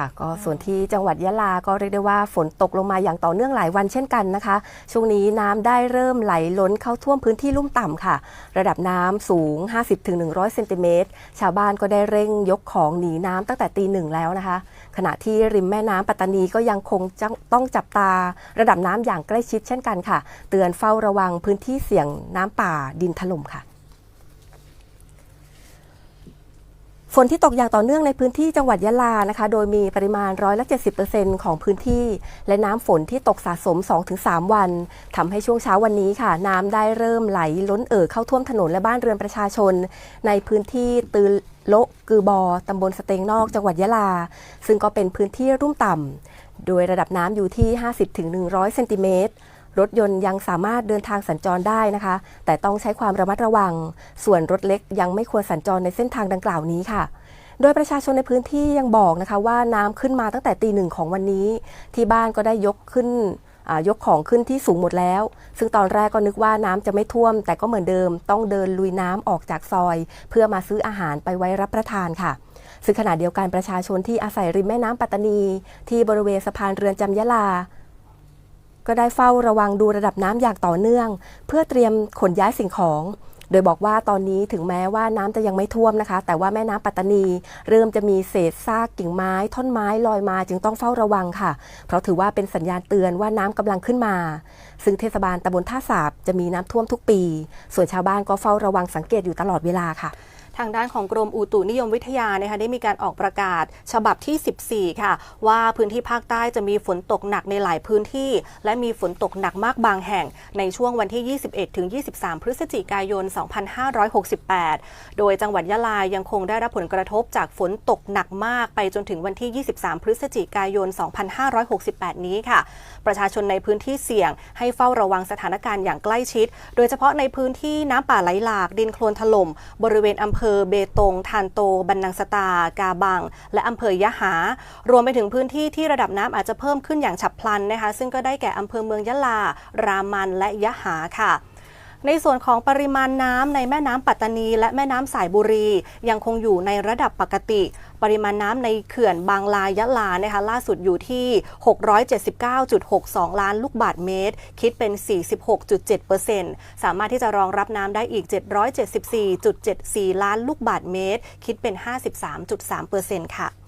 ค่ะ ก็ส่วนที่จังหวัดยะลาก็เรียกได้ว่าฝนตกลงมาอย่างต่อเนื่องหลายวันเช่นกันนะคะ ช่วงนี้น้ำได้เริ่มไหลล้นเข้าท่วมพื้นที่ลุ่มต่ำค่ะ ระดับน้ำสูง 50-100 เซนติเมตร ชาวบ้านก็ได้เร่งยกของหนีน้ำตั้งแต่ตีหนึ่งแล้วนะคะ ขณะที่ริมแม่น้ำปัตตานีก็ยังคงจะต้องจับตา ระดับน้ำอย่างใกล้ชิดเช่นกันค่ะ เตือนเฝ้าระวังพื้นที่เสี่ยงน้ำป่าดินถล่มค่ะ ฝนที่ตกอย่างต่อเนื่องในพื้นที่จังหวัดยะลานะคะ โดยมีปริมาณร้อยละ70%ของพื้นที่ และน้ำฝนที่ตกสะสม 2-3 วันทำให้ช่วงเช้าวันนี้ค่ะ น้ำได้เริ่มไหลล้นเอ่อเข้าท่วมถนนและบ้านเรือนประชาชน ในพื้นที่ตือโละกือบอตำบลสเตงนอก จังหวัดยะลา ซึ่งก็เป็นพื้นที่รุ่มต่ำโดยระดับน้ำอยู่ที่ 50-100 เซนติเมตร รถยนต์ยังสามารถเดินทางสัญจรได้นะคะ แต่ต้องใช้ความระมัดระวัง ส่วนรถเล็กยังไม่ควรสัญจรในเส้นทางดังกล่าวนี้ค่ะ โดยประชาชนในพื้นที่ยังบอกนะคะว่าน้ำขึ้นมาตั้งแต่ตีหนึ่งของวันนี้ ที่บ้านก็ได้ยกขึ้นยกของขึ้นที่สูงหมดแล้ว ซึ่งตอนแรกก็นึกว่าน้ำจะไม่ท่วม แต่ก็เหมือนเดิม ต้องเดินลุยน้ำออกจากซอย เพื่อมาซื้ออาหารไปไว้รับประทานค่ะ ซึ่งขณะเดียวกันประชาชนที่อาศัยริมแม่น้ำปัตตานี ที่บริเวณสะพานเรือนจำยะลา ก็ได้เฝ้าระวังดูระดับน้ำอย่างต่อเนื่อง เพื่อเตรียมขนย้ายสิ่งของ โดยบอกว่าตอนนี้ถึงแม้ว่าน้ำจะยังไม่ท่วมนะคะ แต่ว่าแม่น้ำปัตตานี เริ่มจะมีเศษซากกิ่งไม้ ท่อนไม้ลอยมาจึงต้องเฝ้าระวังค่ะ เพราะถือว่าเป็นสัญญาณเตือนว่าน้ำกำลังขึ้นมา ซึ่งเทศบาลตำบลท่าสาบจะมีน้ำท่วมทุกปี ส่วนชาวบ้านก็เฝ้าระวังสังเกตอยู่ตลอดเวลาค่ะ ทางด้านของกรมอุตุนิยมวิทยานะคะได้มีการออกประกาศฉบับที่ 14 ค่ะ ว่าพื้นที่ภาคใต้จะมีฝนตกหนักในหลายพื้นที่ และมีฝนตกหนักมากบางแห่ง ในช่วงวันที่ 21ถึง23 พฤศจิกายน 2568 โดยจังหวัดยะลายังคงได้รับผลกระทบจากฝนตกหนักมากไปจนถึงวันที่ 23 พฤศจิกายน 2568 นี้ค่ะ ประชาชนในพื้นที่เสี่ยงให้เฝ้าระวังสถานการณ์อย่างใกล้ชิด โดยเฉพาะในพื้นที่น้ำป่าไหลหลากดินโคลนถล่มบริเวณอำเภอเบตง ทานโต บันนังสตา กาบัง และอำเภอยะหา รวมไปถึงพื้นที่ที่ระดับน้ำอาจจะเพิ่มขึ้นอย่างฉับพลันนะคะ ซึ่งก็ได้แก่อำเภอเมืองยะลา รามันและยะหาค่ะ ในส่วนของปริมาณน้ำในแม่น้ำปัตตานี และแม่น้ำสายบุรี ยังคงอยู่ในระดับปกติ ปริมาณน้ำในเขื่อนบางลายะลานะคะล่าสุดอยู่ที่ 679.62 ล้านลูกบาทเมตร คิดเป็น 46.7%สามารถที่จะรองรับน้ำได้อีก 774.74 ล้านลูกบาทเมตร คิดเป็น 53.3%ค่ะ